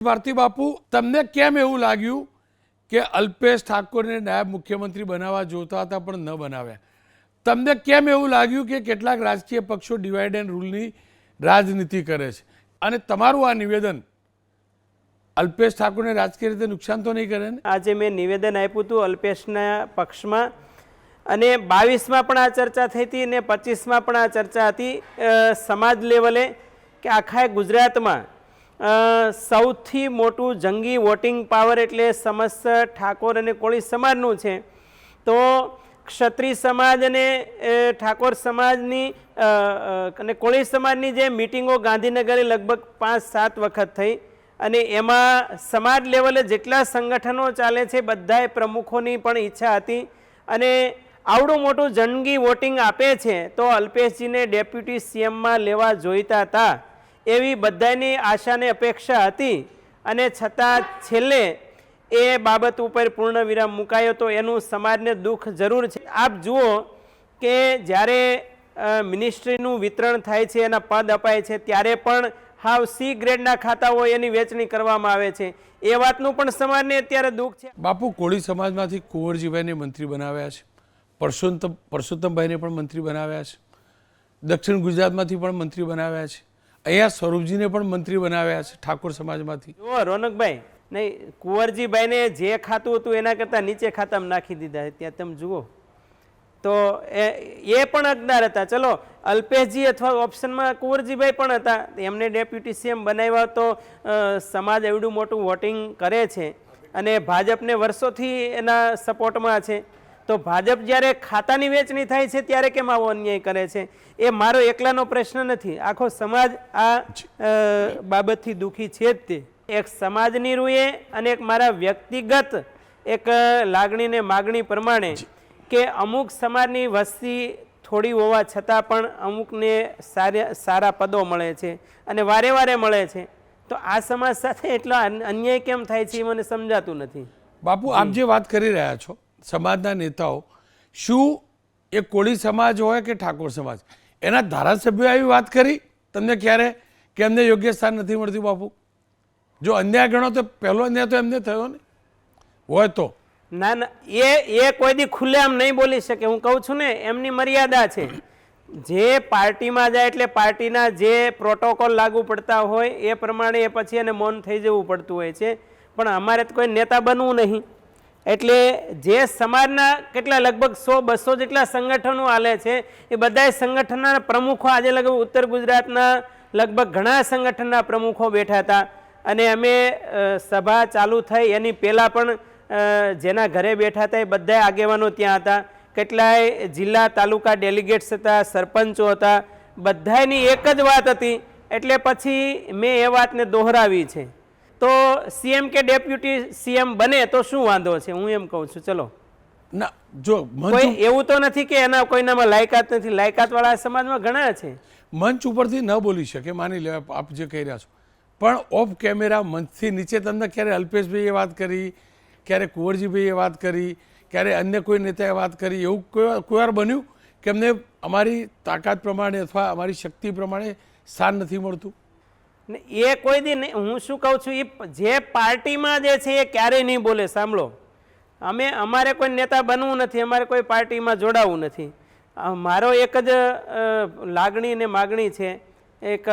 ભારતી બાપુ, તમને કેમ એવું લાગ્યું કે અલ્પેશ ઠાકોરને નાયબ મુખ્યમંત્રી બનાવવા જોતા હતા પણ ન બનાવ્યા? તમને કેમ એવું લાગ્યું કે કેટલાક રાજકીય પક્ષો ડિવાઇડ એન્ડ રૂલની રાજનીતિ કરે છે? અને તમારું આ નિવેદન અલ્પેશ ઠાકોરને રાજકીય રીતે નુકસાન તો નહીં કરે ને? આજે મેં નિવેદન આપ્યું હતું અલ્પેશના પક્ષમાં અને બાવીસમાં પણ આ ચર્ચા થઈ હતી અને પચીસમાં પણ આ ચર્ચા હતી. સમાજ લેવલે કે આખા ગુજરાતમાં સૌથી મોટું જંગી વોટિંગ પાવર એટલે સમસ્ત ઠાકોર અને કોળી સમાજનું છે. તો ક્ષત્રિય સમાજ અને ઠાકોર સમાજની અને કોળી સમાજની જે મિટિંગો ગાંધીનગરે લગભગ પાંચ સાત વખત થઈ અને એમાં સમાજ લેવલે જેટલા સંગઠનો ચાલે છે બધાએ પ્રમુખોની પણ ઈચ્છા હતી અને આવડું મોટું જંગી વોટિંગ આપે છે તો અલ્પેશજીને ડેપ્યુટી સીએમમાં લેવા જોઈતા હતા. એવી બધાની આશાને અપેક્ષા હતી અને છતાં છેલ્લે એ બાબત ઉપર પૂર્ણ વિરામ મુકાયો તો એનું સમાજને દુઃખ જરૂર છે. આપ જુઓ કે જ્યારે મિનિસ્ટ્રીનું વિતરણ થાય છે, એના પદ અપાય છે, ત્યારે પણ હાવ સી ગ્રેડના ખાતા હોય એની વેચણી કરવામાં આવે છે. એ વાતનું પણ સમાજને અત્યારે દુઃખ છે. બાપુ, કોળી સમાજમાંથી કુંવરજીભાઈને મંત્રી બનાવ્યા છે. પરસોત્તમ, પરસોત્તમભાઈને પણ મંત્રી બનાવ્યા છે. દક્ષિણ ગુજરાતમાંથી પણ મંત્રી બનાવ્યા છે. અહીંયા સ્વરૂપજીને પણ મંત્રી બનાવ્યા છે ઠાકોર સમાજમાંથી. જો રોનકભાઈ, નહીં, કુંવરજીભાઈને જે ખાતું હતું એના કરતાં નીચે ખાતામાં નાખી દીધા ત્યાં તમે જુઓ. તો એ એ પણ હકદાર હતા. ચલો, અલ્પેશજી અથવા ઓપ્શનમાં કુંવરજીભાઈ પણ હતા. એમને ડેપ્યુટી સીએમ બનાવ્યા તો સમાજ એવડું મોટું વોટિંગ કરે છે અને ભાજપને વર્ષોથી એના સપોર્ટમાં છે. તો ભાજપ જ્યારે ખાતાની વેચણી થાય છે ત્યારે કેમ આવો અન્યાય કરે છે? એ મારો એકલાનો પ્રશ્ન નથી. આખો સમાજ આ બાબતથી દુઃખી છે જ તે. એક સમાજની રૂએ અને એક મારા વ્યક્તિગત એક લાગણીને માગણી પ્રમાણે કે અમુક સમાજની વસ્તી થોડી હોવા છતાં પણ અમુકને સારા સારા પદો મળે છે અને વારે વારે મળે છે. તો આ સમાજ સાથે એટલો અન્યાય કેમ થાય છે એ મને સમજાતું નથી. બાપુ આપ જે વાત કરી રહ્યા છો સમાજના નેતાઓ, શું એ કોળી સમાજ હોય કે ઠાકોર સમાજ? એના ધારાસભ્યો આવી વાત કરી. તમને ક્યારે? કે એમને યોગ્ય સ્થાન નથી મળતું બાપુ? જો અન્યાય ગણો તો પહેલો અન્યાય તો એમને થયો ને. હોય તો. ના ના, એ એ કોઈ દી ખુલ્લેઆમ નહીં બોલી શકે. હું કહું છું ને, એમની મર્યાદા છે. જે પાર્ટીમાં જાય એટલે પાર્ટીના જે પ્રોટોકોલ લાગુ પડતા હોય, એ પ્રમાણે એ પછી એને મૌન થઈ જવું પડતું હોય છે. પણ અમારે તો કોઈ નેતા બનવું નહીં. એટલે જે સમાજના કેટલા લગભગ સો, બસો જેટલા સંગઠનો હાલે છે, એ બધાય સંગઠનના પ્રમુખો આજે લગભગ ઉત્તર ગુજરાતના લગભગ ઘણા સંગઠનના પ્રમુખો બેઠા હતા. અને અમે સભા ચાલુ થઈ, એની પહેલાં પણ જેના ઘરે બેઠા હતા એ બધા આગેવાનો ત્યાં હતા. કેટલાય જિલ્લા તાલુકા ડેલિગેટ્સ હતા, સરપંચો હતા બધાની એક જ વાત હતી. એટલે પછી મેં એ વાતને દોહરાવી છે. તો સીએમ કે ડેપ્યુટી સીએમ બને તો શું વાંધો છે? હું એમ કહું છું ચલો. ના જો કોઈ એવું તો નથી કે એના કોઈનામાં લાયકાત નથી. લાયકાતવાળા સમાજમાં ઘણા છે. મંચ ઉપરથી ન બોલી શકે માની લેવા આપ જે કહી રહ્યા છો. પણ ઓફ કેમેરા મંચથી નીચે તમને ક્યારે અલ્પેશભાઈએ વાત કરી ક્યારે કુંવરજીભાઈએ વાત કરી ક્યારે અન્ય કોઈ નેતાએ વાત કરી એવું કોઈ કોઈ વાર બન્યું કે અમને અમારી તાકાત પ્રમાણે અથવા અમારી શક્તિ પ્રમાણે સ્થાન નથી મળતું? ને એ કોઈ દી નહીં. હું શું કહું છું એ જે પાર્ટીમાં જે છે એ ક્યારેય નહીં બોલે સાંભળો. અમે અમારે કોઈ નેતા બનવું નથી અમારે કોઈ પાર્ટીમાં જોડાવું નથી. મારો એક જ લાગણી ને માગણી છે એક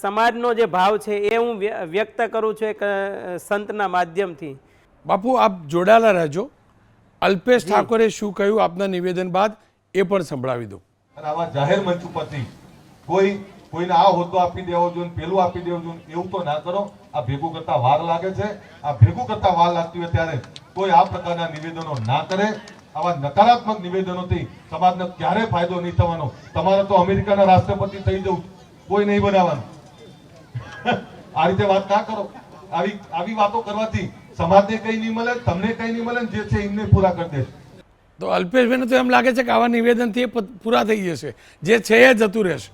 સમાજનો જે ભાવ છે એ હું વ્ય- વ્યક્ત કરું છું એક સંતના માધ્યમથી. બાપુ આપ જોડાયેલા રહેજો. અલ્પેશ ઠાકોરે શું કહ્યું આપના નિવેદન બાદ એ પણ સંભળાવી દો. અને આવા જાહેર મંચ ઉપરથી કોઈ કોઈને આ હોદ્દો આપી દેવો જોઈએ પેલું આપી દેવું જોઈએ એવું તો ના કરો. આ ભેગું કરતા વાર લાગે છે. આ ભેગું કરતા વાર લાગતી હોય ત્યારે કોઈ આ પ્રકારના નિવેદનો ના કરે. આવા નકારાત્મક નિવેદનોથી સમાજને ક્યારે ફાયદો નહીં થવાનો. તમારે તો અમેરિકાના રાષ્ટ્રપતિ થઈ જવું. કોઈ નહીં બનાવવાનું. આ રીતે વાત ના કરો. આવી આવી વાતો કરવાથી સમાજને કઈ નહીં મળે, તમને કઈ નહીં મળે જે છે એમને પૂરા કરી દેશે. તો અલ્પેશભાઈને તો એમ લાગે છે કે આવા નિવેદનથી એ પૂરા થઈ જશે. જે છે એ જતું રહેશે.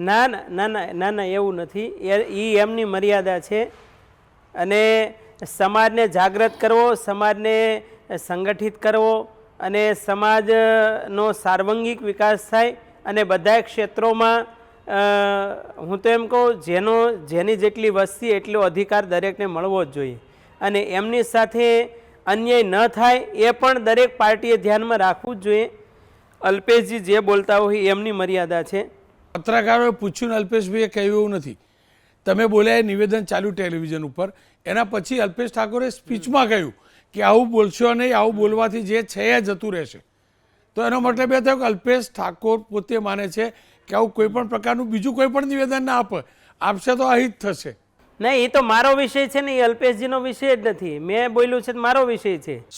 ના ના ના ના ના એવું નથી. એ એમની મર્યાદા છે. અને સમાજને જાગૃત કરવો, સમાજને સંગઠિત કરવો અને સમાજનો સાર્વંગિક વિકાસ થાય અને બધા ક્ષેત્રોમાં હું તો એમ કહું, જેનો, જેની જેટલી વસ્તી, એટલો અધિકાર દરેકને મળવો જ જોઈએ. અને એમની સાથે અન્યાય ન થાય, એ પણ દરેક પાર્ટીએ ધ્યાનમાં રાખવું જ જોઈએ. અલ્પેશજી જે બોલતા હોય, એમની મર્યાદા છે. પત્રકારોએ પૂછ્યું અલ્પેશભાઈએ કહ્યું એવું નથી. તમે બોલ્યા એ નિવેદન ચાલ્યું ટેલિવિઝન ઉપર. એના પછી અલ્પેશ ઠાકોરે સ્પીચમાં કહ્યું કે આવું બોલશો નહીં, આવું બોલવાથી જે છે એ જતું રહેશે. તો એનો મતલબ એ થયો કે અલ્પેશ ઠાકોર પોતે માને છે કે આવું કોઈ પણ પ્રકારનું બીજું કોઈ પણ નિવેદન ના આપે. આપશે તો અહિત થશે. નહીં, એ તો મારો વિષય છે ને, એ અલ્પેશજીનો વિષય જ નથી. મેં બોલ્યું છે મારો વિષય છે.